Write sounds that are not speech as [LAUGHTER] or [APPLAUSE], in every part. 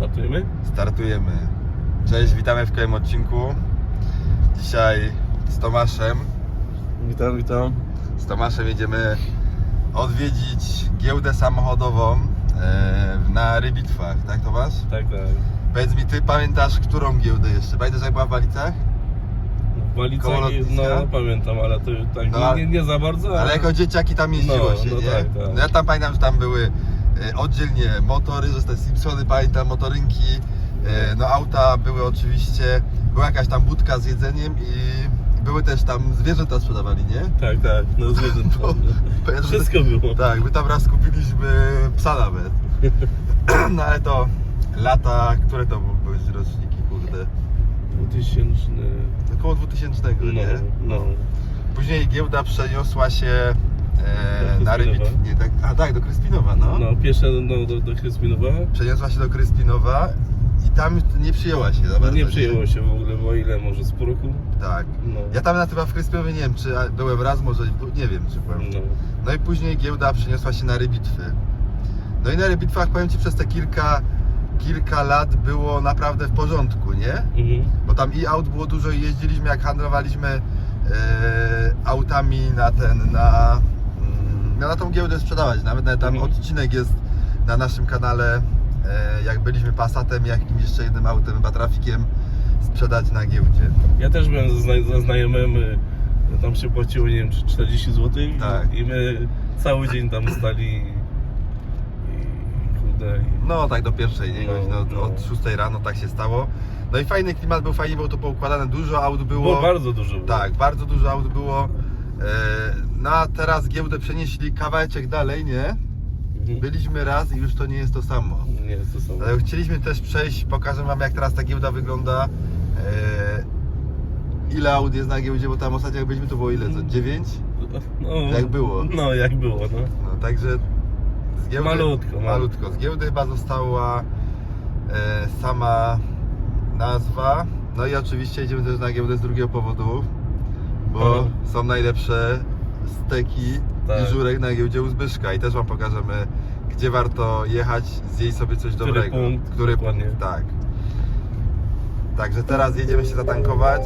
Startujemy? Startujemy. Cześć, witamy w kolejnym odcinku. Dzisiaj z Tomaszem. Witam, witam. Z Tomaszem jedziemy odwiedzić giełdę samochodową e, na Rybitwach, tak Tomasz? Tak, tak. Powiedz mi, ty pamiętasz którą giełdę jeszcze? Pamiętasz jak była w Walicach? W Walicach, Koło no lotniska? pamiętam, ale to tak No, nie, nie, nie za bardzo. Ale jako dzieciaki tam jeździło No, się, no nie? tak, tak. No ja tam pamiętam, że tam były oddzielnie motory, te Simpsony pamiętam, motorynki, e, no auta były oczywiście, była jakaś tam budka z jedzeniem i były też tam zwierzęta sprzedawali, nie? Tak, tak, no zwierzęta. [LAUGHS] Bo- bo- Wszystko było. Tak, my tam raz kupiliśmy psa nawet. [LAUGHS] No ale to lata, które to były roczniki, kurde? 2000. Około 2000, No, nie? no. Później giełda przeniosła się e, na. Rybit. Nie, tak, a tak, do Kryspinowa, no. No, pierwsze no, do, do Kryspinowa. Przeniosła się do Kryspinowa i tam nie przyjęła się za bardzo. Nie przyjęło się w ogóle, bo ile może z pół roku? Tak. No. Ja tam na chyba w Kryspinowie nie wiem, czy byłem raz, może nie wiem, czy byłem. No. No i później giełda przeniosła się na Rybitwy. No i na Rybitwach powiem Ci przez te kilka, kilka lat było naprawdę w porządku, nie? Mhm. Bo tam i aut było dużo i jeździliśmy jak handlowaliśmy e, autami na ten, na, no, na tą giełdę sprzedawać. Nawet, nawet tam Mhm. odcinek jest na naszym kanale, e, jak byliśmy Passatem, jakimś jeszcze jednym autem, chyba trafikiem sprzedać na giełdzie. Ja też byłem ze, zna- ze znajomym, y, tam się płaciło, nie wiem, czy 40 zł Tak. i my cały dzień tam stali No tak do pierwszej, nie? No, no. od 6 rano tak się stało. No i fajny klimat był, fajnie było to poukładane, dużo aut było. było bardzo dużo. Było. Tak, bardzo dużo aut było. E, No a teraz giełdę przenieśli kawałeczek dalej, nie? Mhm. Byliśmy raz i już to nie jest to samo. Nie jest to samo. Ale chcieliśmy też przejść, pokażę Wam jak teraz ta giełda wygląda. E, ile aut jest na giełdzie, bo tam ostatnio jak byliśmy to było ile? Co? 9? No, jak było. No, jak było, no. No także z giełdy, Malutko, malutko. Z giełdy chyba została e, sama nazwa. No i oczywiście idziemy też na giełdę z drugiego powodu, bo Mhm. są najlepsze steki Tak. i żurek na giełdzie u Zbyszka i też Wam pokażemy, gdzie warto jechać, zjeść sobie coś Który dobrego. punkt, Który dokładnie. punkt, tak. Także teraz jedziemy się zatankować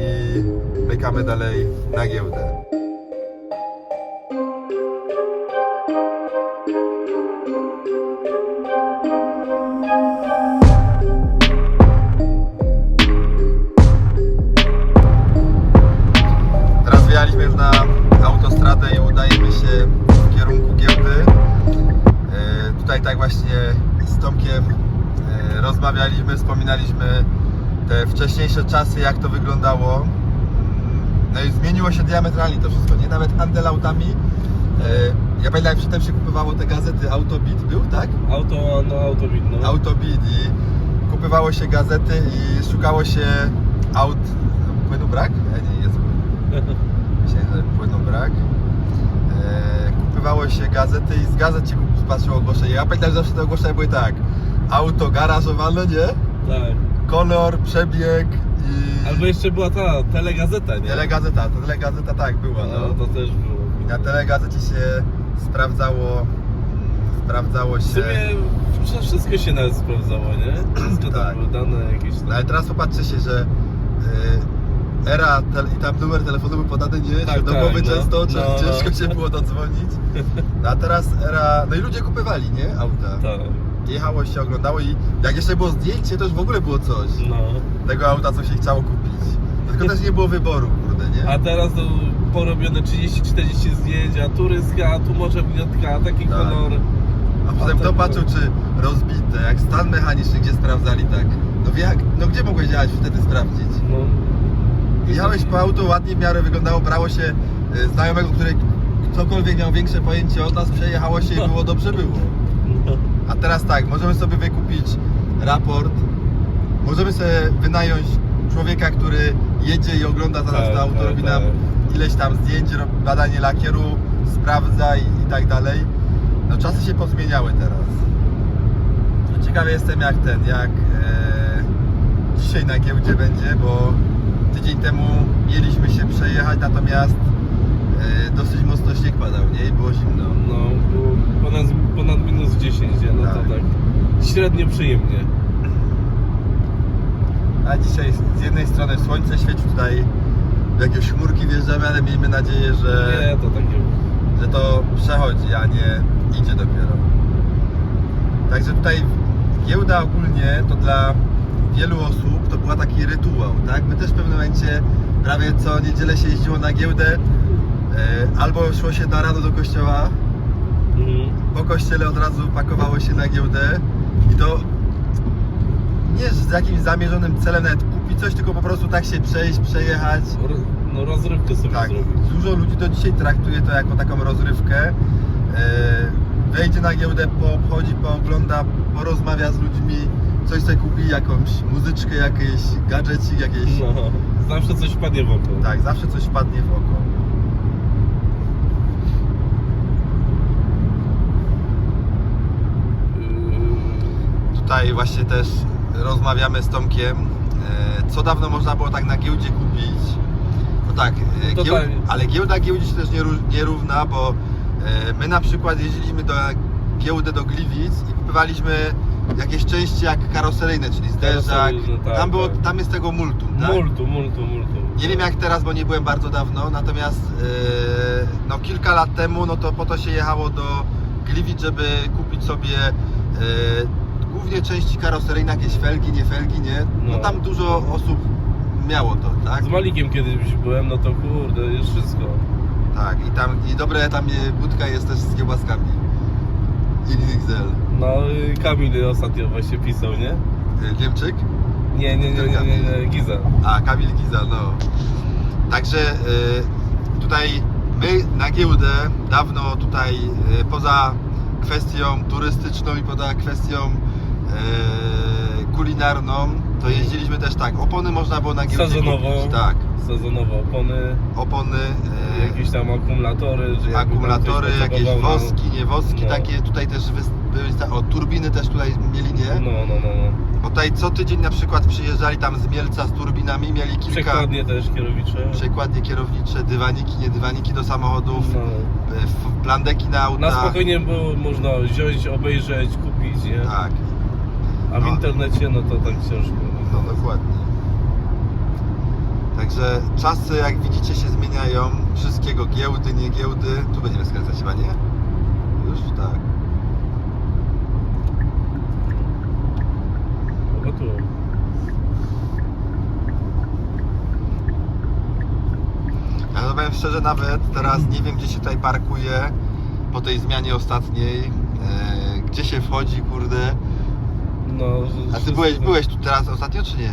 i mykamy dalej na giełdę. Diametralnie to wszystko, nie? Nawet handel autami. E, Ja pamiętam, jak przedtem się kupowało te gazety Autobit, był, tak? Auto, no, auto widno. Autobit i kupywało się gazety i szukało się aut... Płynu brak? Ja nie, jest [LAUGHS] Myślałem, że płynu brak. E, kupywało się gazety i z gazet się patrzyło ogłoszenie. Ja pamiętam, że zawsze te ogłoszenia były tak. Auto garażowane, nie? Tak. Kolor, przebieg. Albo jeszcze była ta telegazeta, nie? Telegazeta, to telegazeta tak była, No, no. to też było. Na telegazecie się sprawdzało... Sprawdzało W się... sumie przecież wszystko się nawet sprawdzało, nie? [CLEARS THROAT] Wszystko Tak. tam były dane jakieś tam. No ale teraz popatrzcie się, że y, era tel, i tam numer telefonu był podany nie, Tak, tak, domowy tak, no. często, No, no, no. ciężko się było dodzwonić. [LAUGHS] No, a teraz era, no i ludzie kupywali, nie, auta. Tak. Jechało się, oglądało i jak jeszcze było zdjęcie, to już w ogóle było coś. No. Tego auta, co się chciało kupić. Tylko też nie było wyboru, kurde, nie? A teraz to porobione 30-40 zdjęć, a turyska, tu może wniotka, taki Tak. kolor. A potem a kto patrzył, czy rozbite, jak stan mechaniczny, gdzie sprawdzali tak. No jak, no gdzie mogłeś jechać wtedy sprawdzić? No. Jechałeś po auto, ładnie w miarę wyglądało, brało się y, znajomego, który cokolwiek miał większe pojęcie od nas, przejechało się i [LAUGHS] było dobrze było. A teraz tak, możemy sobie wykupić raport, możemy sobie wynająć człowieka, który jedzie i ogląda za nas Tak, to auto, tak, robi tak. nam ileś tam zdjęć, robi badanie lakieru, sprawdza i, i tak dalej. No czasy się pozmieniały teraz. No, ciekawy jestem jak ten, jak e, dzisiaj na giełdzie będzie, bo tydzień temu mieliśmy się przejechać, natomiast dosyć mocno śnieg padał, nie? I było zimno. No, było ponad, ponad minus 10, nie? No to Tak. tak średnio przyjemnie. A dzisiaj z jednej strony słońce świeci tutaj w jakieś chmurki wjeżdżamy, ale miejmy nadzieję, że, Nie, to takie... że to przechodzi, a nie idzie dopiero. Także tutaj giełda ogólnie to dla wielu osób to była taki rytuał, tak? My też w pewnym momencie prawie co niedzielę się jeździło na giełdę, albo szło się na rano do kościoła, Mhm. po kościele od razu pakowało się na giełdę i to nie z jakimś zamierzonym celem nawet kupić coś, tylko po prostu tak się przejść, przejechać. No rozrywkę sobie Tak, zrobić. dużo ludzi do dzisiaj traktuje to jako taką rozrywkę. E, Wejdzie na giełdę, poobchodzi, poogląda, porozmawia z ludźmi, coś sobie kupi, jakąś muzyczkę, jakiś gadżecik, jakieś... No, zawsze coś wpadnie w oko. Tak, zawsze coś padnie w oko. Yy, Tutaj właśnie też rozmawiamy z Tomkiem, e, co dawno można było tak na giełdzie kupić. No tak, e, gieł... ale giełda giełdzie się też nie ró- nierówna, bo e, my na przykład jeździliśmy do giełdę do Gliwic i kupywaliśmy jakieś części jak karoseryjne, czyli zderzak. Tak, tam, było, tak. tam jest tego multum, tak? Multu, multu, multu. Nie wiem jak teraz, bo nie byłem bardzo dawno, natomiast no, kilka lat temu no to po to się jechało do Gliwic, żeby kupić sobie głównie części karoseryjne, jakieś felgi, nie felgi, nie? No No. tam dużo osób miało to, tak? Z Malikiem kiedyś byłem, no to kurde, jest wszystko. Tak, i tam i dobre tam e, budka jest też z kiełbaskami. XXL. No y, Kamil ostatnio właśnie pisał, nie? E, Niemczyk? Nie, nie, nie, nie, nie, nie Giza. A, Kamil Giza, no. Także y, tutaj my na giełdę dawno tutaj y, poza kwestią turystyczną i poza kwestią y, kulinarną, to jeździliśmy też tak. Opony można było na giełdzie Sezonowo. kupić. Tak, Sezonowe opony, opony, y, jakieś tam akumulatory, jakby tam akumulatory, ktoś jakieś potrzebował, woski, nie woski, No. takie tutaj też były, o turbiny też tutaj mieli, nie? No, no, no, no. Bo tutaj co tydzień na przykład przyjeżdżali tam z Mielca z turbinami, mieli kilka Przekładnie też kierowicze. przekładnie kierownicze, dywaniki, nie dywaniki do samochodów, No. e, f- plandeki na auta. Na spokojnie było można wziąć, obejrzeć, kupić, nie? Tak, A w No. internecie no to tak ciężko. no dokładnie. Także czasy, jak widzicie, się zmieniają. Wszystkiego giełdy, nie giełdy. Tu będziemy skręcać chyba, nie? Już tak. No tu. Ja to powiem szczerze, nawet teraz nie wiem, gdzie się tutaj parkuje po tej zmianie ostatniej. E, gdzie się wchodzi, kurde. No, A ty byłeś, byłeś tu teraz ostatnio, czy nie?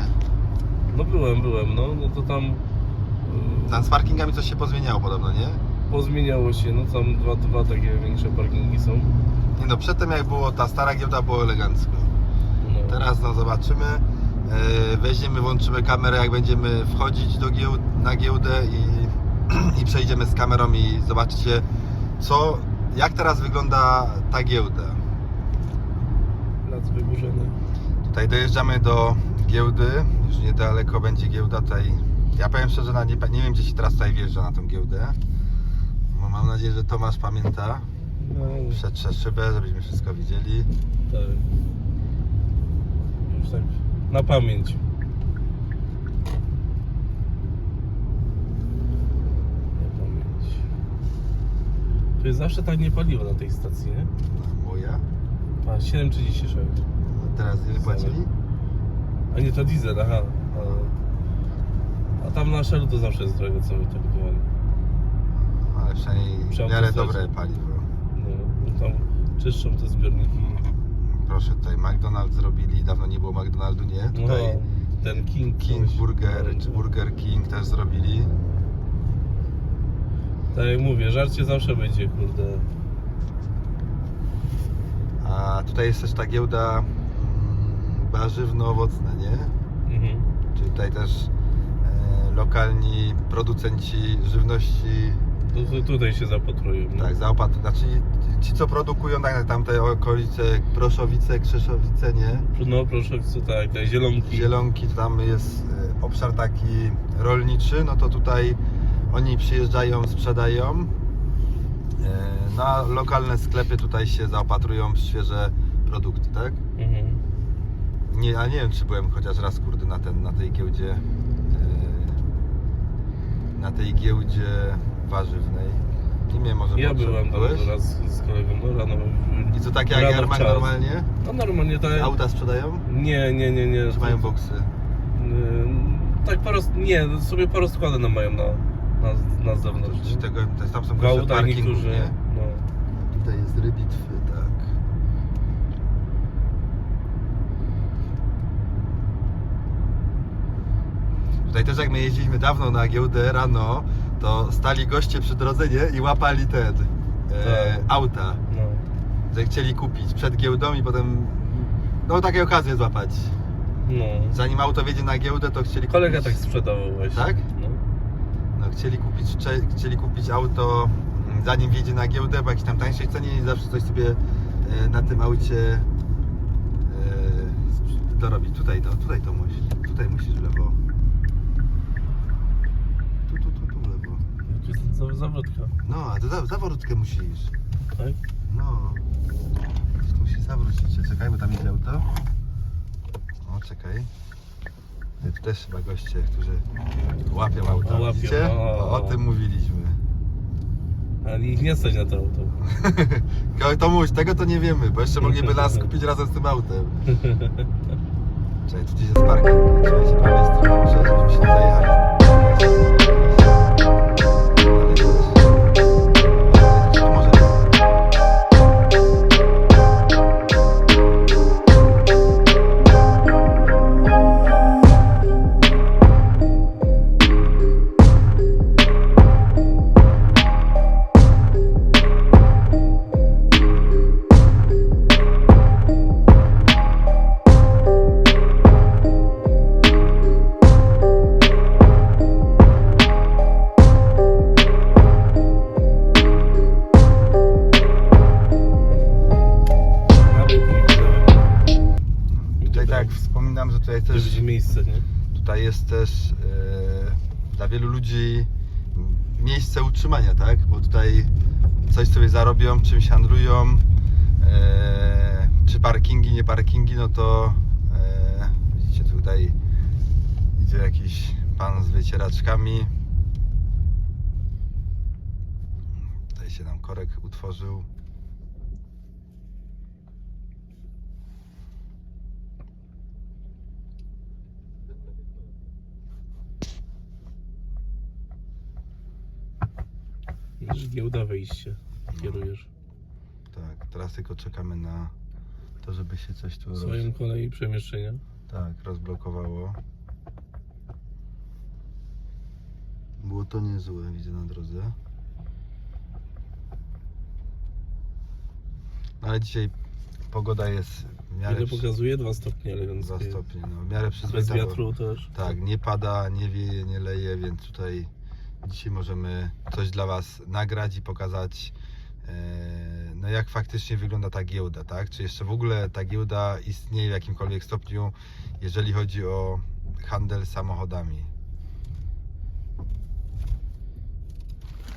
No byłem, byłem, no, no to tam y, Tam z parkingami coś się pozmieniało podobno, nie? pozmieniało się, no tam dwa, dwa takie większe parkingi są. Nie no, przedtem jak było ta stara giełda, było elegancko. No. Teraz no zobaczymy. Yy, weźmiemy, włączymy kamerę, jak będziemy wchodzić do gieł na giełdę i, [CLEARS THROAT] i przejdziemy z kamerą i zobaczycie, co, jak teraz wygląda ta giełda. Wyburzony. Tutaj dojeżdżamy do giełdy, już niedaleko będzie giełda tutaj. Ja powiem szczerze, na nie, nie wiem, gdzie się teraz tutaj wjeżdża na tą giełdę. No, mam nadzieję, że Tomasz pamięta. No, Przetrze szybę, żebyśmy wszystko widzieli. tak. Już tak na pamięć. Na pamięć. Tu jest zawsze tak paliwo na tej stacji, nie? Moja. A 7,36. A teraz ile płacili? A nie to diesel, aha. A, a tam na Shellu to zawsze jest drogo, co my tankowali. Ale przynajmniej w miarę dobre paliwo. No, no tam czyszczą te zbiorniki. Proszę, tutaj McDonald's zrobili, dawno nie było McDonaldu, nie? No, Tutaj ten King. King. Burger czy Burger King też zrobili. Tak jak mówię, żarcie zawsze będzie, kurde. A tutaj jest też ta giełda mm, warzywno-owocna, nie? Mhm. Czyli tutaj też e, lokalni producenci żywności, Tu, tu, tutaj się zapatrują. no. tak, zaopatrują, znaczy ci co produkują tak, jak tamte okolice Proszowice, Krzeszowice, nie? No proszę, co tak, te zielonki. Zielonki, tam jest e, obszar taki rolniczy, no to tutaj oni przyjeżdżają, sprzedają. E, Na lokalne sklepy tutaj się zaopatrują w świeże produkty, tak? Mhm. Nie, a nie wiem czy byłem chociaż raz kurde na ten, na tej giełdzie yy, na tej giełdzie warzywnej. Nie wiem, może Ja potrzeb- byłem Byłeś? raz z kolegą no, rano. I co tak jak rano czas. normalnie? No normalnie tak. Auta sprzedają? Nie, nie, nie, nie. Czy mają boksy? Ym, Tak po roz... Nie, sobie porozkładane mają na, na, na zewnątrz. Czy tego, tam są W kosze autach parkingu, niektórzy. nie? No. Tutaj jest rybitwy, tak. Tutaj też jak my jeździliśmy dawno na giełdę rano, to stali goście przy drodze, nie? I łapali ten, e, Tak. auta, no. że chcieli kupić przed giełdą i potem, no takie okazje złapać. no. Zanim auto wjedzie na giełdę, to chcieli Kolega kupić... tak sprzedawał właśnie. Tak? No. Chcieli kupić, chcieli kupić auto mm, zanim wjedzie na giełdę, bo jakiejś tam tańszej cenie i zawsze coś sobie e, na tym aucie e, dorobić. Tutaj to, tutaj to musisz, tutaj musisz w lewo. Tu, tu, tu, tu w lewo. Tu jest za- zawrotka. No, a to za, zawrotkę musisz. Tak? No. Musisz zawrócić się. Czekaj, bo tam idzie auto. O, czekaj. Też chyba goście, którzy łapią auta. O, łapią, Widzicie? o, O, o o. tym mówiliśmy. Ale ich nie stać na to auto. [LAUGHS] Koło to mówisz, tego to nie wiemy, bo jeszcze mogliby nas [LAUGHS] skupić razem z tym autem. Czekaj, tu gdzieś jest parking, trzeba się prawej strony przejść, żebyśmy się nie zajechali. Zarobią, czymś handlują, e, czy parkingi, nie parkingi, no to e, widzicie tutaj idzie jakiś pan z wycieraczkami. Tutaj się nam korek utworzył. Giełda wejście. Kierujesz. Tak, teraz tylko czekamy na to, żeby się coś tu roz... Swoją kolei przemieszczenia. tak, rozblokowało. Było to niezłe, widzę na drodze. No, ale dzisiaj pogoda jest w miarę Ile przy- pokazuje? Dwa stopnie eleganckie. dwa stopnie, no, w miarę Bez przyzwoita. bo- wiatru też. Tak, nie pada, nie wieje, nie leje, więc tutaj dzisiaj możemy coś dla Was nagrać i pokazać, no jak faktycznie wygląda ta giełda, tak? Czy jeszcze w ogóle ta giełda istnieje w jakimkolwiek stopniu, jeżeli chodzi o handel samochodami.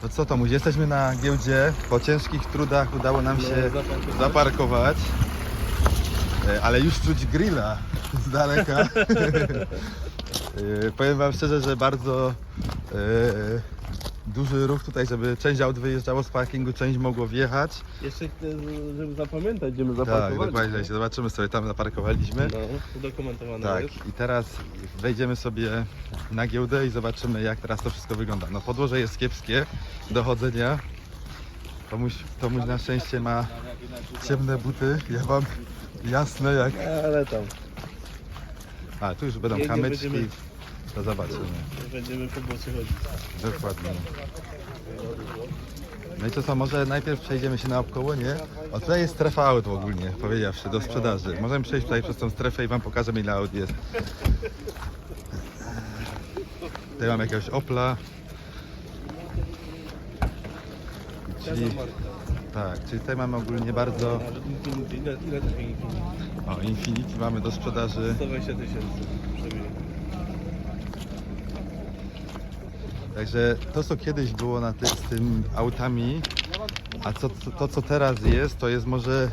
No co Tomuś, jesteśmy na giełdzie, po ciężkich trudach udało nam się No, zaparkować. E, ale już czuć grilla z daleka. [LAUGHS] E, Powiem Wam szczerze, że bardzo e, duży ruch tutaj, żeby część aut wyjeżdżało z parkingu, część mogło wjechać. Jeszcze, e, żeby zapamiętać, gdzie my Tak, zaparkowaliśmy. dokładnie, się zobaczymy sobie tam zaparkowaliśmy. No, udokumentowane Tak, i teraz wejdziemy sobie na giełdę i zobaczymy jak teraz to wszystko wygląda. No podłoże jest kiepskie do chodzenia. Tomuś, Tomuś na szczęście ma ciemne buty, ja mam jasne jak... Ale tam. A, tu już będą kamyczki, będziemy- to zobaczymy. Będziemy po bocie chodzić. Dokładnie. No i to co, może najpierw przejdziemy się naokoło, nie? O, tutaj jest strefa aut ogólnie, powiedziawszy, do sprzedaży. Możemy przejść tutaj przez tą strefę i Wam pokażemy ile aut jest. Tutaj mam jakiegoś Opla. Czyli, tak, czyli tutaj mamy ogólnie bardzo... Ile, ile takie Infinity? O, Infinity mamy do sprzedaży. 120 tysięcy. Także to co kiedyś było na ty, z tym autami, A co, to, to co teraz jest, to jest może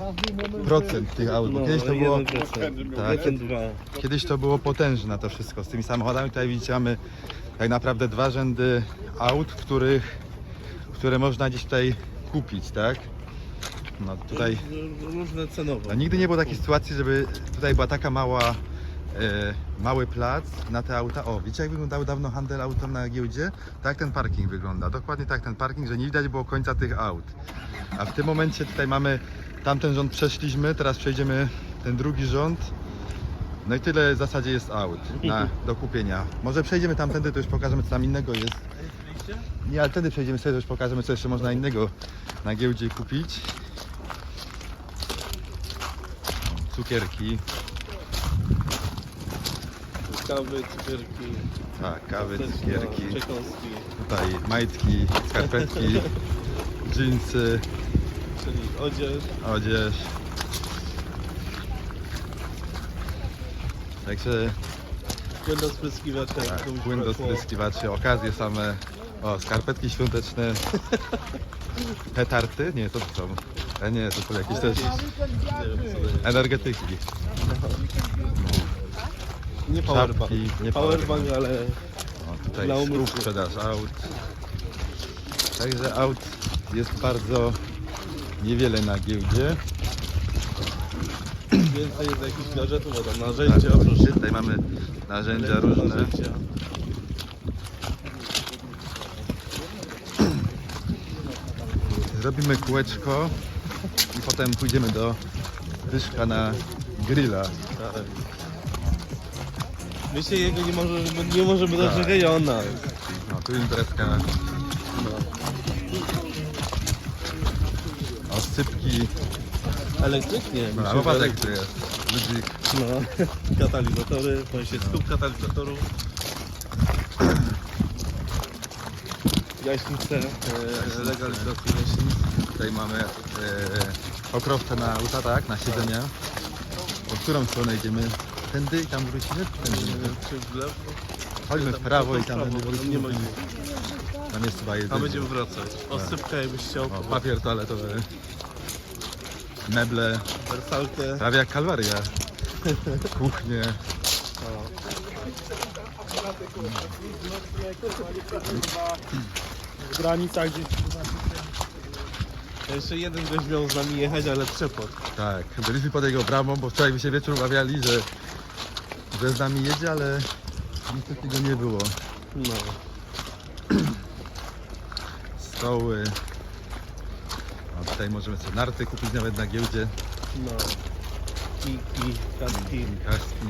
procent tych aut. bo Kiedyś to było, 1%, Tak. 1,2. kiedyś to było potężne to wszystko z tymi samochodami. Tutaj widzicie mamy tak naprawdę dwa rzędy aut, których, które można gdzieś tutaj kupić, tak? No tutaj Różne cenowo. no, nigdy nie było takiej sytuacji, żeby tutaj była taka mała, mały plac na te auta. O, wiecie jak wyglądał dawno handel autem na giełdzie? Tak ten parking wygląda. Dokładnie tak ten parking, że nie widać było końca tych aut. A w tym momencie tutaj mamy tamten rząd przeszliśmy, teraz przejdziemy ten drugi rząd. No i tyle w zasadzie jest aut na, do kupienia. Może przejdziemy tamtędy, to już pokażemy co tam innego jest. Nie, ale wtedy przejdziemy sobie, to już pokażemy co jeszcze można innego na giełdzie kupić. Cukierki, Kawy, cukierki, tak, kawy, cukierki, przekąski, tutaj majtki, skarpetki, [LAUGHS] dżinsy, czyli odzież. odzież. Także Płyn do spryskiwacza. tak, komuś płyn do brakło. spryskiwaczy, okazje same. O, skarpetki świąteczne. [LAUGHS] Petarty? Nie, to są. A nie, to są jakieś też Nie wiem, co to jest. energetyki. Nie powerbank. Czapki, nie powerbank, ale O, tutaj Dla umysłu. sprzedaż aut. Także aut jest bardzo niewiele na giełdzie. więcej jest jakichś gadżetów, bo tam narzędzia, Tak, proszę. Tutaj mamy narzędzia różne. Narzędzia. Zrobimy kółeczko i potem pójdziemy do Dyszka na grilla. My się jego nie możemy, nie możemy Tak. doczekać, a ona. No, tu imprezka. No. Oscypki. Elektryk? Nie, No, albo to jest. Ludzik. No, [LAUGHS] katalizatory, to się skup katalizatorów. Gaśnice, e, legalizacja gaśnic. Tutaj mamy e, pokrowce na auta, tak? Na siedzenia. Po którą stronę idziemy? Tędy i tam wrócimy? Tędy. Czy w lewo. Chodźmy w prawo i tam będę wrócił. nie ma Tam jest chyba A jedzenie. będziemy wracać. Osypka jakbyś chciał. O, papier toaletowy. Meble. Wersalkę. Prawie jak kalwaria. Kuchnie. w granicach gdzieś Jeszcze jeden gość miał z nami jechać, ale przepot. Tak, byliśmy pod jego bramą, bo wczoraj by się wieczór umawiali, że, że z nami jedzie, ale niestety go nie było. No. [CLEARS THROAT] Stoły. O, tutaj możemy sobie narty kupić nawet na giełdzie. No. Kiki, kaski. Kaski.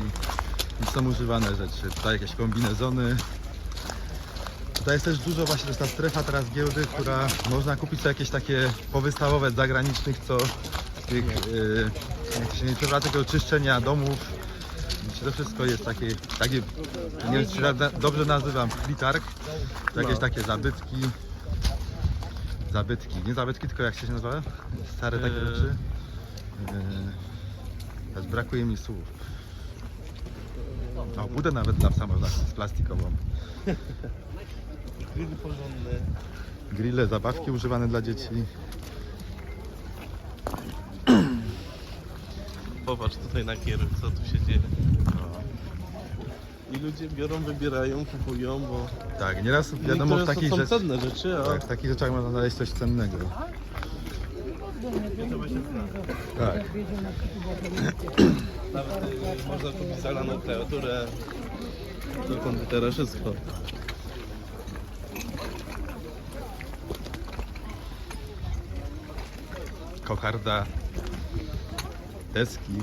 I są używane rzeczy. Tutaj jakieś kombinezony. Tutaj jest też dużo właśnie, to jest ta strefa teraz giełdy, która można kupić sobie jakieś takie powystawowe zagranicznych, co tych, yy, jak to się nie nazywa, tego czyszczenia domów. To wszystko jest takie, takie nie wiem czy dobrze nazywam, flitark. To jakieś No. takie zabytki. Zabytki, nie zabytki, tylko jak się nazywa? Stare takie Yy. rzeczy. Teraz brakuje mi słów. O, budę nawet psa można z plastikową. Grill porządny. Grille, zabawki używane dla dzieci. Popatrz tutaj na kierunek, co tu się dzieje. I ludzie biorą, wybierają, kupują, bo Tak, nieraz wiadomo w niektóre takich, to są rzecz, cenne rzeczy, a tak, w takich rzeczach można znaleźć coś cennego. Tak, nawet y, można kupić zalaną klawiaturę do komputera, wszystko. kokarda, deski.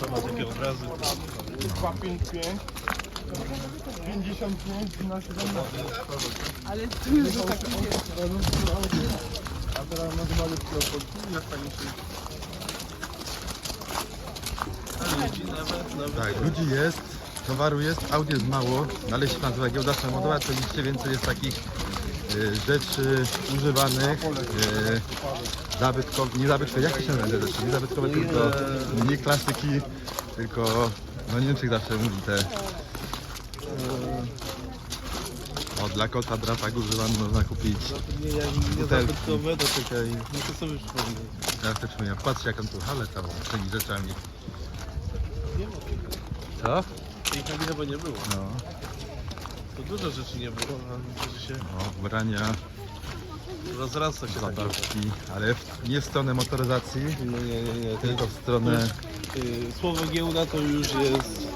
To ma takie obrazy. 255 55 na 17 Ale tu już takich a teraz na malutki opór jak pani się ludzi nawet, nawet. Tak, ludzi jest, towaru jest, aut jest mało, ale się nazywa giełda samochodowa, to liczcie więcej jest takich y, rzeczy używanych, y, zabytkowych, nie zabytkowe, jak to się nazywa rzeczy? Nie zabytkowe, tylko nie klasyki, tylko, no Niemczyk zawsze mówi te, o dla kota drapak używany można kupić. Nie, ja nie Butelki. zabytkowe, to czekaj. No to sobie przypomnę. Ja też przypomniałem. Patrzcie jak on tu halę tam z tymi rzeczami. Nie ma. Co? Tej chyba nie było. No, To dużo rzeczy nie było, a że się no ubrania, rozrasta się tak zabawki, ale w- nie w stronę motoryzacji, No nie, nie, nie. tylko w stronę Słowo giełda to już jest...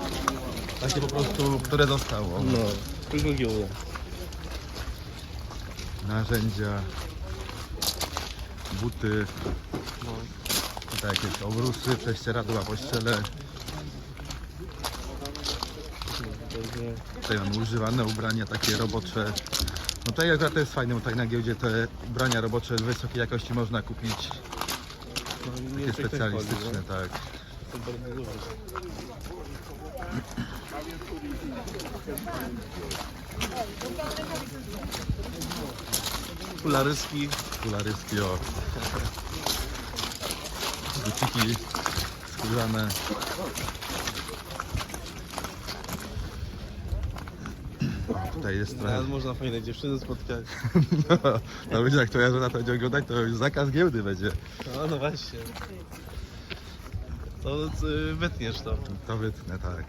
takie po prostu, które zostało. No, tylko giełda. Narzędzia, buty, No. tutaj jakieś obrusy, prześcieradła, pościele. Tutaj mamy używane ubrania takie robocze. No tutaj akurat to jest fajne, bo tutaj na giełdzie te ubrania robocze wysokiej jakości można kupić. no, Takie tak specjalistyczne, tak. To bardzo dobre. Kularyski. Kularyski, o. Buciki skórzane. Tutaj jest trochę... Teraz można fajne dziewczyny spotkać. [LAUGHS] No, no jak twoja żona to będzie oglądać, to już zakaz giełdy będzie. No, no właśnie. To y, wytniesz to. To wytnę, tak.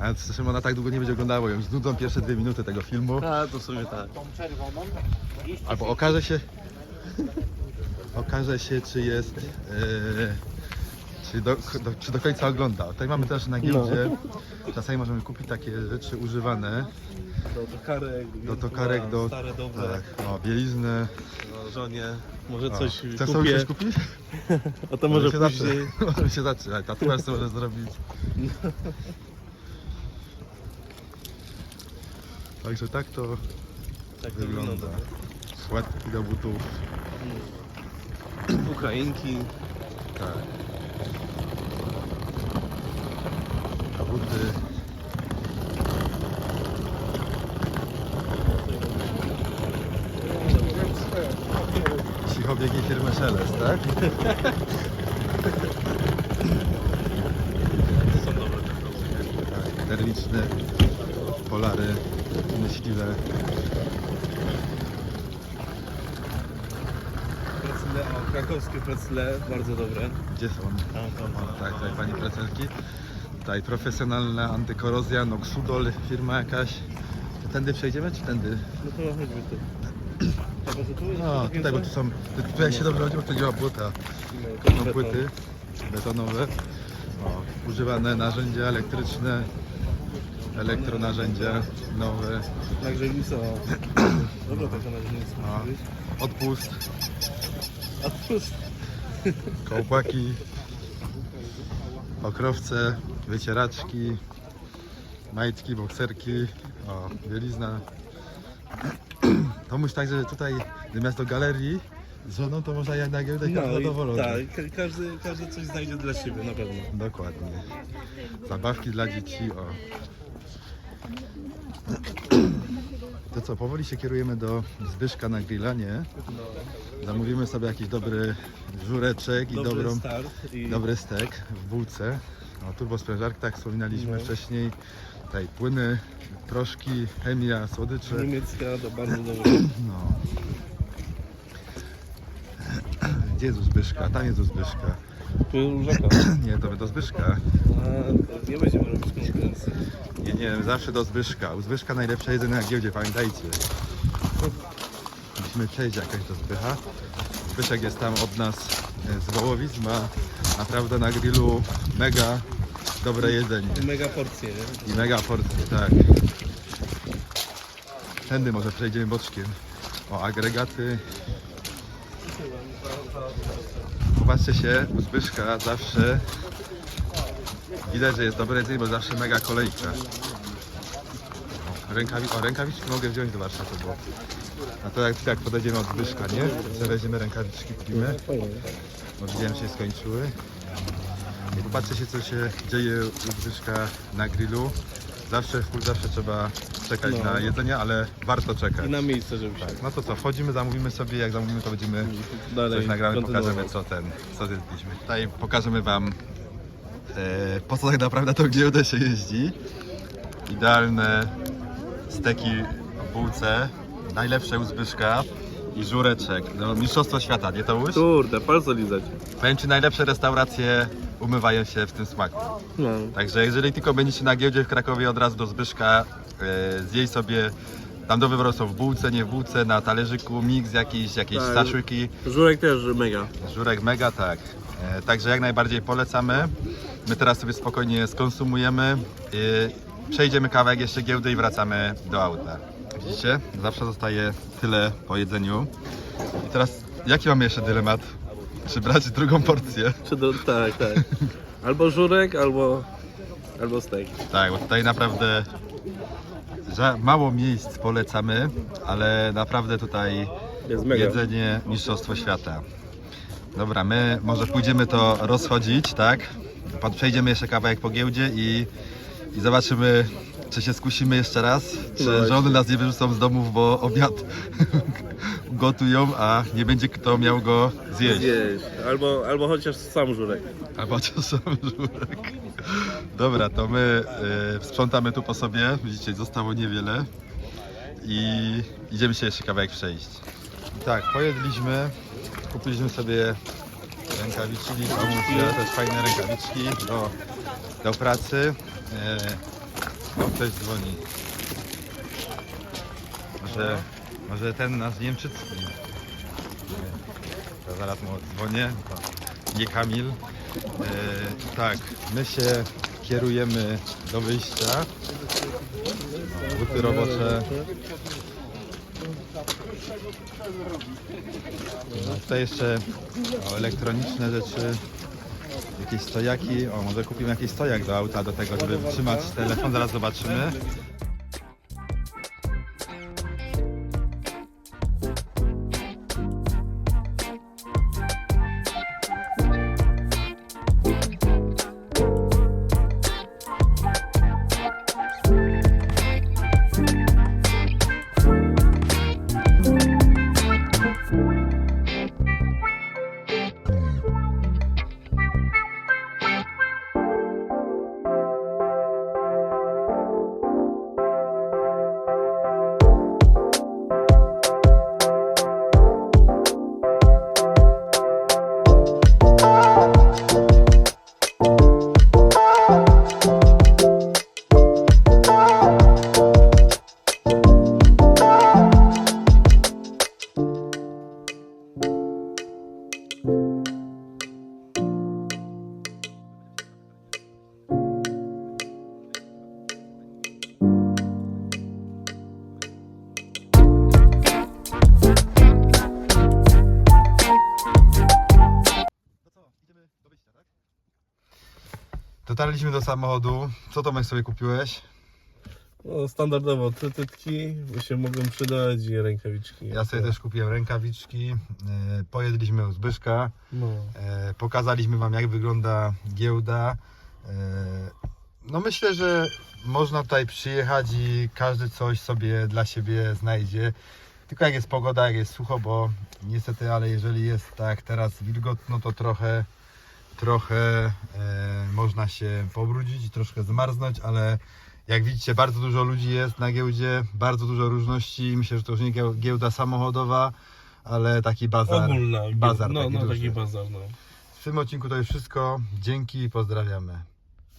A zresztą ona tak długo nie będzie oglądała, ją znudzą pierwsze dwie minuty tego filmu. A, to w sumie tak. Albo okaże się, okaże się czy jest, e, czy, do, do, czy do końca ogląda. Tutaj mamy też na giełdzie, czasami możemy kupić takie rzeczy używane, Do tokarek, do tokarek, do, stare, dobre. tak, o, bieliznę. No, żonie. Może O, coś Chcesz sobie coś kupić? [LAUGHS] A to może się później. Zacznie, może się zacznie, [LAUGHS] tatuaż sobie może zrobić. [LAUGHS] Także tak to Tak wygląda. wygląda. Łatki do butów, Ukrainki. tak. Buty. Cichobiegi firmy Szelest, tak? Są dobre te. Tak, termiczne, polary, myśliwe. Precle, o, krakowskie precle, bardzo dobre. Gdzie są? Tam, tam, O, tak, tutaj pani precelki. Tutaj profesjonalna antykorozja, Noxudol, firma jakaś. Tędy przejdziemy, czy tędy? No to chodźmy tu. No, tutaj, bo tu są, tu, tu jak się dobrze chodzi, bo tu ma płyta. No, Są płyty betonowe. O, używane narzędzia elektryczne, elektronarzędzia nowe. Nagrzewica. [CLEARS THROAT] Dobra, taka nagrzewica O, musi być. odpust, jest kołpaki, okrowce, wycieraczki, majtki, bokserki, o, bielizna. To myśl tak, że tutaj zamiast do galerii z żoną to można jak na giełdę No, każdy zadowolony. tak, ka- każdy, każdy coś znajdzie dla siebie, na pewno. Dokładnie. Zabawki dla dzieci, o. To co, powoli się kierujemy do Zbyszka na grilla, nie? Zamówimy sobie jakiś dobry żureczek i Dobry dobrą, i dobry stek w bułce. O, turbo sprężarka, tak wspominaliśmy No. wcześniej. Tutaj płyny, proszki, chemia, słodycze. niemiecka to bardzo [CLEARS THROAT] dobre. No. Gdzie jest u Zbyszka? Tam jest u Zbyszka. Tu różaka. [CLEARS THROAT] Nie, to my do Zbyszka. A, nie będziemy robić konkurencji. Nie, nie, zawsze do Zbyszka. U Zbyszka najlepsze jedzenie na giełdzie, pamiętajcie. Musimy przejść jakoś do Zbycha. Zbyszek jest tam od nas e, z Wołowic, ma naprawdę na grillu mega dobre jedzenie. Mega porcje, nie? I mega porcje, tak. Tędy może przejdziemy boczkiem. O, agregaty. Popatrzcie się, u Zbyszka zawsze widać, że jest dobre jedzenie, bo zawsze mega kolejka. Rękawi o, rękawiczki mogę wziąć do Warszawy, bo a to jak, jak podejdziemy od Zbyszka, nie? To weźmiemy rękawiczki, kupimy. Bo widziałem, się skończyły. I popatrzcie się, co się dzieje u Zbyszka na grillu. Zawsze, w zawsze trzeba czekać No. na jedzenie, ale warto czekać. I na miejsce, żeby się... Tak, no to co, wchodzimy, zamówimy sobie, jak zamówimy, to będziemy Dalej coś nagramy, kontynuować. pokażemy co ten, co zjedliśmy. Tutaj pokażemy wam e, po co tak naprawdę tą giełdę się jeździ. Idealne steki w bułce, najlepsze u Zbyszka i żureczek. No, mistrzostwo świata, nie to łóż? Kurde, palce lizać. Powiem Ci, najlepsze restauracje umywają się w tym smaku. No. Także jeżeli tylko będziecie na giełdzie w Krakowie od razu do Zbyszka, e, sobie, tam do wyboru są w bułce, nie w bułce, na talerzyku, miks jakiś, jakieś Tak. Żurek też mega. Żurek mega, tak. E, Także jak najbardziej polecamy. My teraz sobie spokojnie skonsumujemy, przejdziemy kawałek jeszcze giełdy i wracamy do auta. Widzicie? Zawsze zostaje tyle po jedzeniu. I teraz jaki mamy jeszcze dylemat? Czy brać drugą porcję? Czy do, tak, tak. Albo żurek, albo, albo steak. Tak, bo tutaj naprawdę mało miejsc polecamy, ale naprawdę tutaj Jest mega. jedzenie mistrzostwo świata. Dobra, my może pójdziemy to rozchodzić, tak? Przejdziemy jeszcze kawałek po giełdzie i, i zobaczymy, czy się skusimy jeszcze raz, czy No żony nas nie wyrzucą z domów, bo obiad [LAUGHS] gotują, a nie będzie kto miał go zjeść. Zjeść. Albo, albo chociaż sam żurek. Albo chociaż [LAUGHS] sam żurek. Dobra, to my y, sprzątamy tu po sobie. Widzicie, zostało niewiele. I idziemy się jeszcze kawałek przejść. Tak, pojedliśmy. Kupiliśmy sobie rękawiczki. Pomóż też fajne rękawiczki do, do pracy. O, ktoś dzwoni. Może, może ten nasz Niemczycki. To zaraz mu dzwonię. Nie Kamil. E, tak, my się kierujemy do wyjścia. No, buty robocze. No, tutaj jeszcze o, elektroniczne rzeczy. Jakieś stojaki. O, może kupimy jakiś stojak do auta do tego, żeby trzymać telefon. Zaraz zobaczymy. Dotarliśmy do samochodu. Co Tomek sobie kupiłeś? No, standardowo trytytki się mogą przydać i rękawiczki. Ja sobie też kupiłem rękawiczki. e, Pojedliśmy u Zbyszka. No. E, Pokazaliśmy Wam, jak wygląda giełda. E, No myślę, że można tutaj przyjechać i każdy coś sobie dla siebie znajdzie. Tylko jak jest pogoda, jak jest sucho, bo niestety, ale jeżeli jest tak teraz wilgotno, to trochę, trochę e, można się pobrudzić i troszkę zmarznąć, ale jak widzicie, bardzo dużo ludzi jest na giełdzie, bardzo dużo różności. Myślę, że to już nie gieł- giełda samochodowa, ale taki bazar. Ogólna. bazar no, taki no duży. taki bazar, no. W tym odcinku to już wszystko. Dzięki i pozdrawiamy.